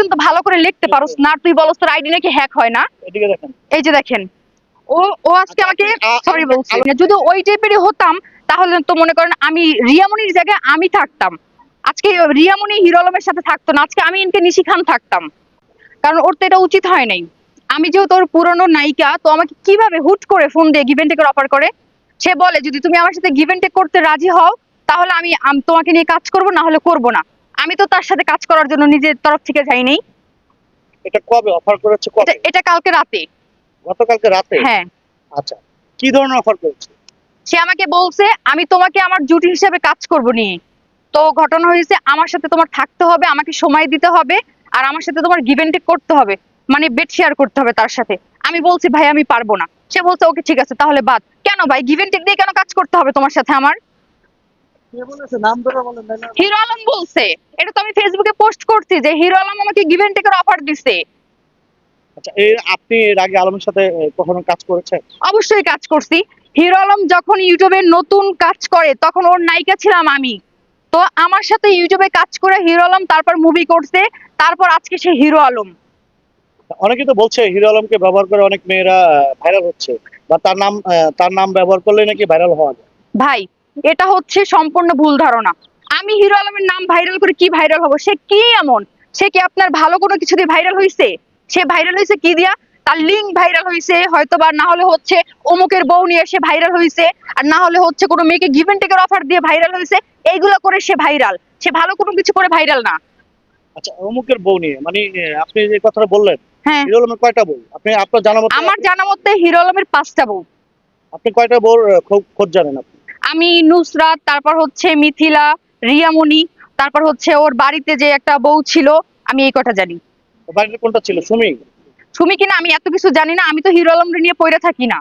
পর্যন্ত ভালো করে লিখতে পারোস না তুই বলস তোর আইডি নাকি হ্যাক হয় না। এই যে দেখেন ও ও আজকে আচ্ছা, আমাকে সরি আপনি- বলছি যদি ওই টাইপেরই হতাম তাহলে তো মনে করেন আমি রিয়ামনির জায়গায় আমি থাকতাম। আজকে রিয়ামনি হিরো আলমের সাথে থাকতো না আজকে আমি ইনকে নিশি খান থাকতাম। কারণ ওর তো এটা উচিত হয় নাই। আমি যেহেতু ওর পুরনো নায়িকা তো আমাকে কীভাবে হুট করে ফোন দিয়ে গিভেন টেকের অফার করে? সে বলে যদি তুমি আমার সাথে গিভেন টেক করতে রাজি হও তাহলে আমি তোমাকে নিয়ে কাজ করব না হলে করব না। আমি তো তার সাথে কাজ করার জন্য নিজের তরফ থেকে যাইনি। এটা কবে অফার করেছে কবে? এটা কালকে রাতে। গতকালকে রাতে? হ্যাঁ। আচ্ছা কি ধরনের অফার করেছে? সে আমাকে বলছে আমি তোমাকে আমার জুটি হিসেবে কাজ করব নিয়ে। তো ঘটনা হয়েছে আমার সাথে তোমার থাকতে হবে আমাকে সময় দিতে হবে আর আমার সাথে তোমার গিভ টেক করতে হবে মানে বেড শেয়ার করতে হবে তার সাথে। আমি বলছি ভাই আমি পারব না। সে বলছে ওকে ঠিক আছে তাহলে বাদ। কেন ভাই গিভ টেক দিয়ে কেন কাজ করতে হবে তোমার সাথে আমার কে বলেছে নাম ধরে বলেন তাই না হিরো আলম বলছে। এটা তো আমি ফেসবুকে পোস্ট করছি যে হিরো আলম আমাকে গিভ টেকের অফার দিছে। আচ্ছা এর আপনি এর আগে আলমের সাথে কখনো কাজ করেছেন? অবশ্যই কাজ করছি। হিরো আলম যখন ইউটিউবে নতুন কাজ করে তখন ওর নায়িকা ছিলাম আমি। তো আমার সাথে ইউটিউবে কাজ করে হিরো আলম তারপর মুভি করছে তারপর আজকে সে হিরো আলম। অনেকে তো বলছে হিরো আলমকে ব্যবহার করে অনেক মেয়েরা ভাইরাল হচ্ছে। বা তার নাম আহ, তার নাম ব্যবহার করলে নাকি ভাইরাল হওয়া যায়। ভাই এটা হচ্ছে সম্পূর্ণ ভুল ধারণা। আমি হিরো আলমের নাম ভাইরাল করে কি ভাইরাল হব? সে কি এমন? সে কি আপনার ভালো কোনো কিছু দিয়ে ভাইরাল হয়েছে সে ভাইরাল হয়েছে কি দিয়া? তার লিঙ্ক ভাইরাল হয়েছে হয়তো বা না হলে হচ্ছে অমুকের বউ নিয়ে সে ভাইরাল হয়েছে আর না হলে হচ্ছে কোনো মেয়েকে গিভেন টেকের অফার দিয়ে ভাইরাল হয়েছে এইগুলো করে সে ভাইরাল সে ভালো কোনো কিছু করে ভাইরাল না। আচ্ছা অমুকের বউ নিয়ে মানে আপনি যে কথাটা বললেন হ্যাঁ। হিরো আলমের কয়টা বউ? আপনি আপনার জানা মতে আমার জানা মতে হিরো আলমের পাঁচটা বউ। আপনি কয়টা খোঁজ- খোঁজ জানেন আপনি? আমি নুসরাত তারপর হচ্ছে মিথিলা রিয়ামণি তারপর হচ্ছে ওর বাড়িতে যে একটা বউ ছিল আমি এই কথা জানি। বাড়িতে কোনটা ছিল? সুমি? সুমি কিনা আমি এত কিছু জানি না আমি তো হিরো আলম নিয়ে পড়ে থাকি না।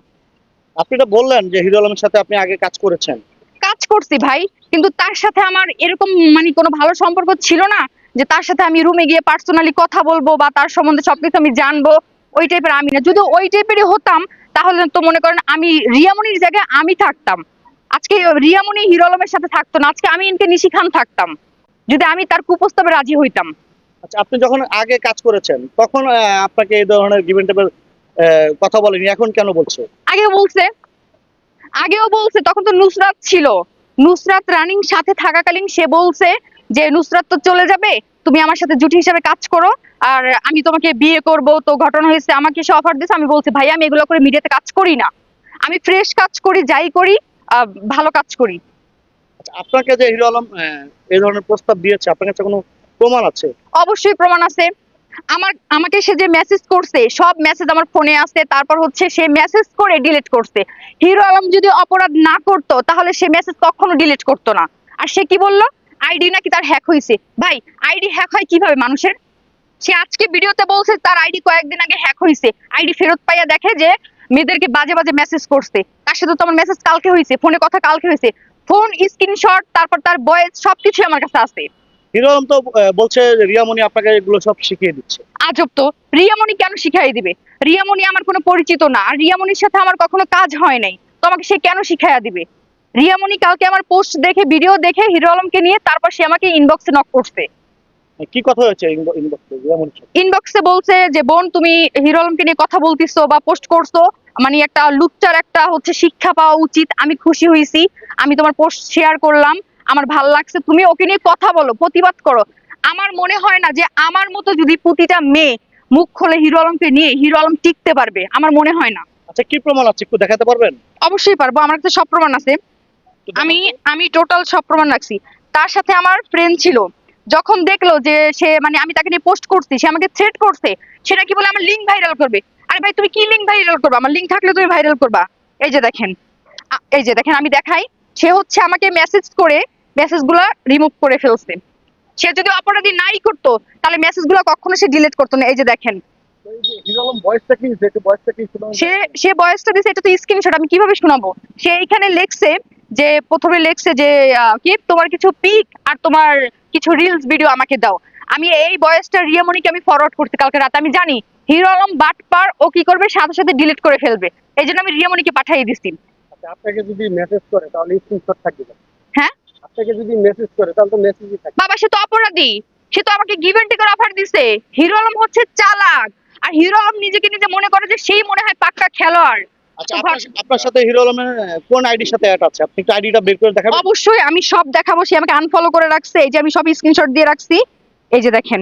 আপনি এটা বললেন যে হিরো আলমের সাথে আপনি আগে কাজ করেছেন। কাজ করছি ভাই কিন্তু তার সাথে আমার এরকম মানে কোনো ভালো সম্পর্ক ছিল না যে তার সাথে আমি রুমে গিয়ে পার্সোনালি কথা বলব বা তার সম্বন্ধে সবকিছু আমি জানব ওই টাইপের আমি না। যদি ওই টাইপেরই হতাম তাহলে তো মনে করেন আমি রিয়ামনির জায়গায় আমি থাকতাম। আজকে রিয়ামনি হিরো আলমের সাথে থাকতো না আজকে আমি ইনকে নিশি খান থাকতাম। যদি আমি তার কুপ্রস্তাবে রাজি হইতাম। আচ্ছা আপনি যখন আগে কাজ করেছেন তখন আপনাকে এই ধরনের গিভেন টেপের কথা বলেনি এখন কেন বলছে? আগে বলছে। আগেও বলছে তখন তো নুসরাত ছিল। নুসরাত রানিং সাথে থাকাকালীন সে বলছে যে নুসরাত তো চলে যাবে তুমি আমার সাথে জুটি হিসেবে কাজ করো আর আমি তোমাকে বিয়ে করব তো ঘটনা হয়েছে আমাকে সে অফার দিয়েছে। আমি বলছি ভাই আমি এগুলো করে মিডিয়াতে কাজ করি না। আমি ফ্রেশ কাজ করি যাই করি ভালো কাজ করি। আচ্ছা আপনাকে যে হিরো আলম এই ধরনের প্রস্তাব দিয়েছে আপনার কাছে কোনো প্রমাণ আছে? অবশ্যই প্রমাণ আছে। আমার আমাকে সে যে মেসেজ করছে সব মেসেজ আমার ফোনে আছে তারপর হচ্ছে সে মেসেজ করে ডিলিট করছে। হিরো আলম যদি অপরাধ না করতো তাহলে সে মেসেজ কখনো ডিলিট করতো না। আর সে কি বলল? আইডি নাকি তার হ্যাক হয়েছে ভাই আইডি হ্যাক হয় কীভাবে মানুষের? সে আজকে ভিডিওতে বলছে তার আইডি কয়েকদিন আগে হ্যাক হয়েছে আইডি ফেরত পাইয়া দেখে যে মেয়েদেরকে বাজে বাজে মেসেজ করছে। তার সাথে তো আমার মেসেজ কালকে হয়েছে ফোনে কথা কালকে হয়েছে। ফোন স্ক্রিনশট তারপর তার বয়েস সবকিছু আমার কাছে আছে। হিরো তো বলছে রিয়ামণি আপনাকে এগুলো সব শিখিয়ে দিচ্ছে। আজব তো। রিয়ামণি কেন শিখাই দিবে? রিয়ামণি আমার কোনো পরিচিত না আর রিয়ামণির সাথে আমার কখনো কাজ হয় নাই। তো আমাকে সে কেন শিখাইয়া দিবে? রিয়ামণি কালকে আমার পোস্ট দেখে ভিডিও দেখে হিরো আলমকে নিয়ে তারপর সে আমাকে ইনবক্সে নক করছে। কি কথা হয়েছে ইনবক্সে বলছে যে বোন তুমি হিরো আলমকে নিয়ে কথা বলতিছো বা পোস্ট করছ মানে একটা লুচ্চার একটা হচ্ছে শিক্ষা পাওয়া উচিত আমি খুশি হয়েছি আমি তোমার পোস্ট শেয়ার করলাম আমার ভালো লাগছে তুমি ওকে নিয়ে কথা বলো প্রতিবাদ করো। আমার মনে হয় না যে আমার মতো যদি প্রতিটা মেয়ে মুখ খোলে হিরো আলমকে নিয়ে হিরো আলম টিকতে পারবে আমার মনে হয় না। আচ্ছা কি প্রমাণ আছে? একটু দেখাতে পারবেন? অবশ্যই পারব আমার কাছে সব প্রমাণ আছে। আমি আমি টোটাল সব প্রমাণ রাখছি। তার সাথে আমার ফ্রেন্ড ছিল। যখন দেখল যে সে মানে আমি তাকে নিয়ে পোস্ট করছি, সে আমাকে থ্রেট করছে, সেটা কি বলে আমার লিঙ্ক ভাইরাল করবে? আরে ভাই, তুমি কি লিঙ্ক ভাইরাল করবে? আমার লিঙ্ক থাকলে তুমি ভাইরাল করবা। এই যে দেখেন এই যে দেখেন, আমি দেখাই। সে হচ্ছে আমাকে মেসেজ করে মেসেজগুলো রিমুভ করে ফেলছে। সে যদি অপরাধী নাই করতো, তাহলে মেসেজগুলো কখনো সে ডিলিট করতো না। এই যে দেখেন। সে সে বয়সটা এটা তো স্ক্রিনশট আমি কীভাবে শোনাবো? সে এখানে লেখছে যে, প্রথমে লেখছে যে কি? তোমার কিছু পিক আর তোমার কিছু রিলস ভিডিও আমাকে দাও। আমি এই বয়সটা রিয়ামণিকে আমি ফরওয়ার্ড করতে কালকে রাতে। আমি জানি হিরো আলম বাটপার ও কি করবে? সাথে সাথে ডিলিট করে ফেলবে। এই জন্য আমি রিয়ামণিকে পাঠিয়ে দিছি। আচ্ছা আপনাকে যদি মেসেজ করে তাহলে স্ক্রিনশট থাকবে। হ্যাঁ? আপনাকে যদি মেসেজ করে তাহলে তো মেসেজই থাকবে। বাবা সে তো অপরাধী। সে তো আমাকে গিভ টেকের অফার দিছে। হিরো আলম হচ্ছে চালাক। আর হিরো আলম নিজেকে নিজে মনে করে যে সেই মনে হয় পাক্কা খেলোয়াড়। আচ্ছা তো আপনার ভাব- আপনার সাথে হিরো আলমের আহ, কোন আইডির সাথে অ্যাড আছে? আপনি একটু আইডিটা বের করে দেখাবেন? অবশ্যই আমি সব দেখাবো সে আমাকে আনফলো করে রাখছে। এই যে আমি সব স্ক্রিনশট দিয়ে রাখছি। এই যে দেখেন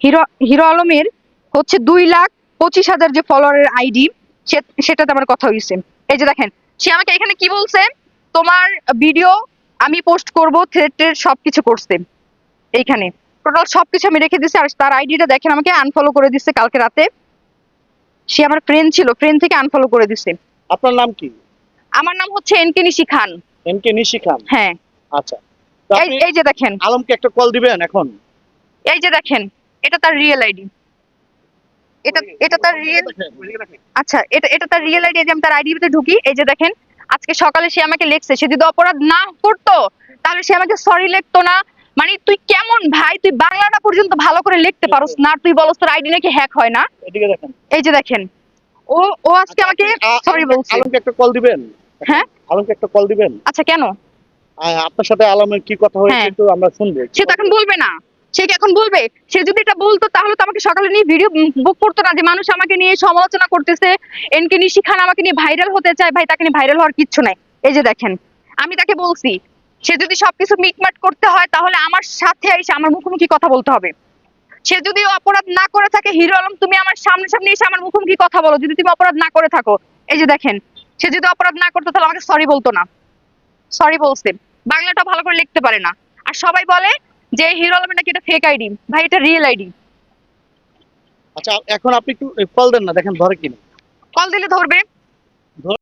হিরো হিরো আলমের হচ্ছে দুই লাখ পঁচিশ হাজার যে ফলোয়ারের আইডি সেটাতে আমার কথা হয়েছে এই যে দেখেন সে আমাকে এখানে কি বলছে? তোমার ভিডিও আমি পোস্ট করব থ্রেটের সবকিছু করছে। এইখানে। টোটাল সবকিছু আমি রেখে দিছি আর তার আইডিটা দেখেন আমাকে আনফলো করে দিচ্ছে কালকে রাতে। সে আমার ফ্রেন্ড ছিল ফ্রেন্ড থেকে আনফলো করে দিছে। আপনার নাম কি? আমার নাম হচ্ছে এনকে নিশি খান। এম কে নিশি খান? হ্যাঁ। আচ্ছা। এই যে দেখেন। আলমকে একটা কল দিবেন এখন? এই যে দেখেন এটা তার রিয়েল আইডি এটা এটা তার রিয়েল আচ্ছা এটা এটা তার রিয়েল আইডি আমি তার আইডি আইডিতে ঢুকি এই যে দেখেন আজকে সকালে সে আমাকে লিখছে সে যদি অপরাধ না করতো তাহলে সে আমাকে সরি লিখতো না। মানে তুই কেমন ভাই? তুই বাংলাটা পর্যন্ত ভালো করে লিখতে পারোস না। তুই বলস তোর আইডি নাকি হ্যাক হয় না। এদিকে দেখেন। এই যে দেখেন। ও ও আজকে আমাকে সরি আলমকে- বলছে। আলমকে একটা কল দিবেন? হ্যাঁ? আলমকে একটা কল দিবেন? আচ্ছা কেন? আপনার সাথে আলমের কি কথা হয়েছে হ্যাঁ। একটু আমরা শুনব সে তো এখন বলবে। না। সে কি এখন বলবে? সে যদি এটা বলতো তাহলে তো আমাকে সকালে নিয়ে ভিডিও বুক করতো না যে মানুষ আমাকে নিয়ে সমালোচনা করতেছে। এনকে নিশি খান আমাকে নিয়ে ভাইরাল হতে চায়। ভাই তাকে নিয়ে ভাইরাল হওয়ার কিচ্ছু নাই। এই যে দেখেন। আমি তাকে বলছি সে যদি সবকিছু মিটমাট করতে হয় তাহলে আমার সাথে এসে আমার মুখোমুখি কথা বলতে হবে। সে যদি অপরাধ না করে থাকে হিরো আলম তুমি আমার সামনে সামনে এসে আমার মুখোমুখি কথা বলো। যদি তুমি অপরাধ না করে থাকো এই যে দেখেন সে যদি অপরাধ না করতো তাহলে আমাকে সরি বলতো না। সরি বলছে। বাংলাটা ভালো করে লিখতে পারে না। আর সবাই বলে যে হিরো আলমের নাকি এটা ফেক আইডি ভাই এটা রিয়েল আইডি আচ্ছা এখন আপনি একটু কল দেন না দেখেন ধরে কিনা। কল দিলে ধরবে।